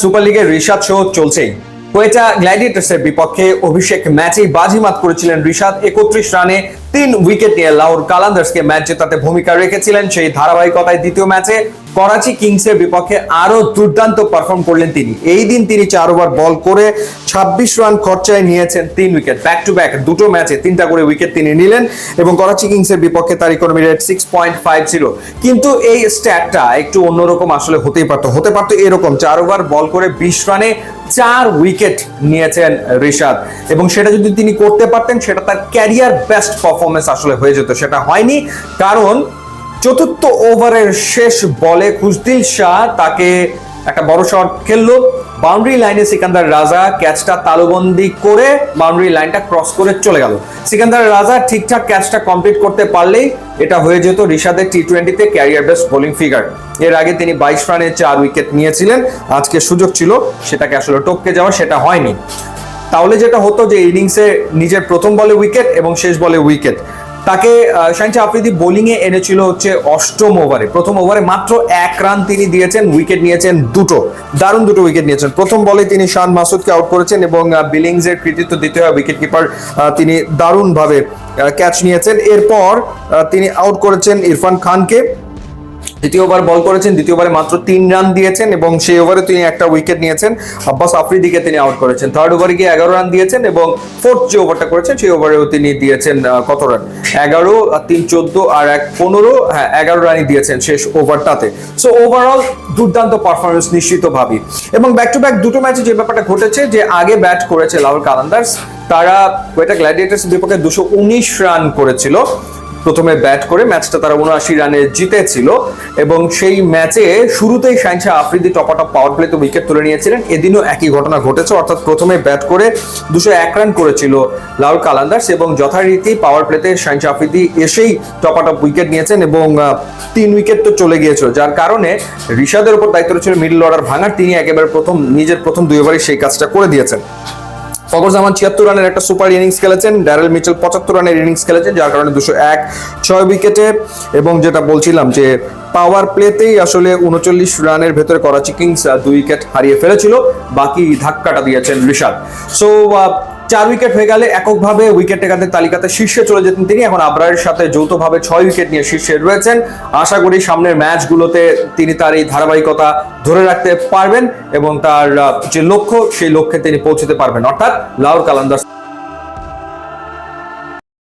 Super লিগের Rishad show চলছেই। কোয়েটা গ্ল্যাডিয়েটার্সের বিপক্ষে অভিষেক ম্যাচেই বাজিমাত করেছিলেন রিশাদ। একত্রিশ রানে তিন উইকেট নিয়ে লাহোর কালান্দার্সকে ম্যাচ জেতাতে ভূমিকা রেখেছিলেন। সেই ধারাবাহিকতায় দ্বিতীয় ম্যাচে করাচি কিংসের বিপক্ষে আরও দুর্দান্ত পারফর্ম করলেন তিনি। এই দিন তিনি চার ওভার বল করে ছাব্বিশ রান খরচায় নিয়েছেন তিন উইকেট। ব্যাক টু ব্যাক দুটো ম্যাচে তিনটা করে উইকেট তিনি নিলেন এবং করাচি কিংসের বিপক্ষে তার economy rate six point five zero কিন্তু এই স্ট্যাটটা একটু অন্যরকম আসলে হতেই পারতো। হতে পারতো এরকম। চার ওভার বল করে বিশ রানে চার উইকেট নিয়েছেন ঋষাদ এবং সেটা যদি তিনি করতে পারতেন, সেটা তার ক্যারিয়ার বেস্ট পারফরমেন্স আসলে হয়ে যেত। সেটা হয়নি, কারণ চতুর্থ ওভারের শেষ বলে খুশদিল শাহ তাকে একটা বড় শট খেললো। বাউন্ডারি লাইনে সিকান্দার রাজা ক্যাচটা তালুবন্দি করে বাউন্ডারি লাইনটা ক্রস করে চলে গেল। সিকান্দার রাজা ঠিকঠাক ক্যাচটা কমপ্লিট করতে পারলেই এটা হয়ে যেত ঋষাদের টি টোয়েন্টিতে ক্যারিয়ার বেস্ট বোলিং ফিগার। এর আগে তিনি বাইশ রানে চার উইকেট নিয়েছিলেন, আজকে সুযোগ ছিল, সেটাকে আসলে টপকে যাওয়া, সেটা হয়নি। তাহলে যেটা হতো যে ইনিংসে নিজের প্রথম বলে উইকেট এবং শেষ বলে উইকেট। তাকে শাহিনশাহ আফ্রিদি বোলিংয়ে এনেছিল হচ্ছে অষ্টম ওভারে প্রথম ওভারে মাত্র এক রান তিনি দিয়েছেন উইকেট নিয়েছেন দুটো। দারুণ দুটো উইকেট নিয়েছেন। প্রথম বলে তিনি শান মাসুদকে আউট করেছেন এবং বিলিংসের কৃতিত্ব দিতে হয়। উইকেট কিপার তিনি দারুণভাবে ক্যাচ নিয়েছেন। এরপর তিনি আউট করেছেন ইরফান খানকে। দ্বিতীয় ওভার বল করেছেন, দ্বিতীয়বারে মাত্র তিন রান দিয়েছেন এবং সেই ওভারে তিনি একটা উইকেট নিয়েছেন। আব্বাস আফ্রিদিকে তিনি আউট করেছেন। থার্ড ওভারে গিয়ে এগারো রান দিয়েছেন এবং ফোর্থ যে ওভারটা করেছেন, সেই ওভারেও তিনি দিয়েছেন কত রান এগারো তিন চোদ্দ আর এক পনেরো হ্যাঁ এগারো রানই দিয়েছেন শেষ ওভারটাতে সো ওভারঅল দুর্দান্ত পারফরমেন্স নিশ্চিত ভাবি এবং ব্যাক টু ব্যাক দুটো ম্যাচে যে ব্যাপারটা ঘটেছে, যে আগে ব্যাট করেছে লাহোর কালান্দার্স, তারা কোয়েটা গ্ল্যাডিয়েটার্স বিপক্ষে দুশো উনিশ রান করেছিল। প্রথমে ব্যাট করে ম্যাচটা তারা উনআশি রানে জিতেছিল এবং সেই ম্যাচে শুরুতেই শাহিনশাহ আফ্রিদি টপাটপ পাওয়ার প্লেতে উইকেট তুলে নিয়েছিলেন। এদিনও একই ঘটনা ঘটেছে, অর্থাৎ প্রথমে ব্যাট করে দুশো এক রান করেছিল লাউল কালান্দার্স এবং যথারীতি পাওয়ার প্লেতে শাহিনশাহ আফ্রিদি এসেই টপাটপ উইকেট নিয়েছেন এবং তিন উইকেট তো চলে গিয়েছিল। যার কারণে ঋষাদের উপর দায়িত্ব ছিল মিডল অর্ডার ভাঙার, তিনি একেবারে প্রথম, নিজের প্রথম দুই ওভারে সেই কাজটা করে দিয়েছেন। ফকর জামান ছিয়াত্তর রানের একটা সুপার ইনিংস খেলেছেন, ড্যারেল মিচেল পঁচাত্তর রানের ইনিংস খেলেছেন, যার কারণে দুশো এক, ছয় উইকেটে। এবং যেটা বলছিলাম যে পাওয়ার প্লেতেই আসলে উনচল্লিশ রানের ভেতরে করাচি কিংস দুই উইকেট হারিয়ে ফেলেছিল, বাকি ধাক্কাটা দিয়েছেন ঋষাদ সো চার উইকেট হয়ে গেলে এককভাবে উইকেট টেকাদের তালিকাতে শীর্ষে চলে যেতেন তিনি। এখন আবরারের সাথে যৌথভাবে ছয় উইকেট নিয়ে শীর্ষে রয়েছেন। আশা করি সামনের ম্যাচগুলোতে তিনি তার এই ধারাবাহিকতা ধরে রাখতে পারবেন এবং তার যে লক্ষ্য, সেই লক্ষ্যে তিনি পৌঁছতে পারবেন। অর্থাৎ লাউর কালান্দার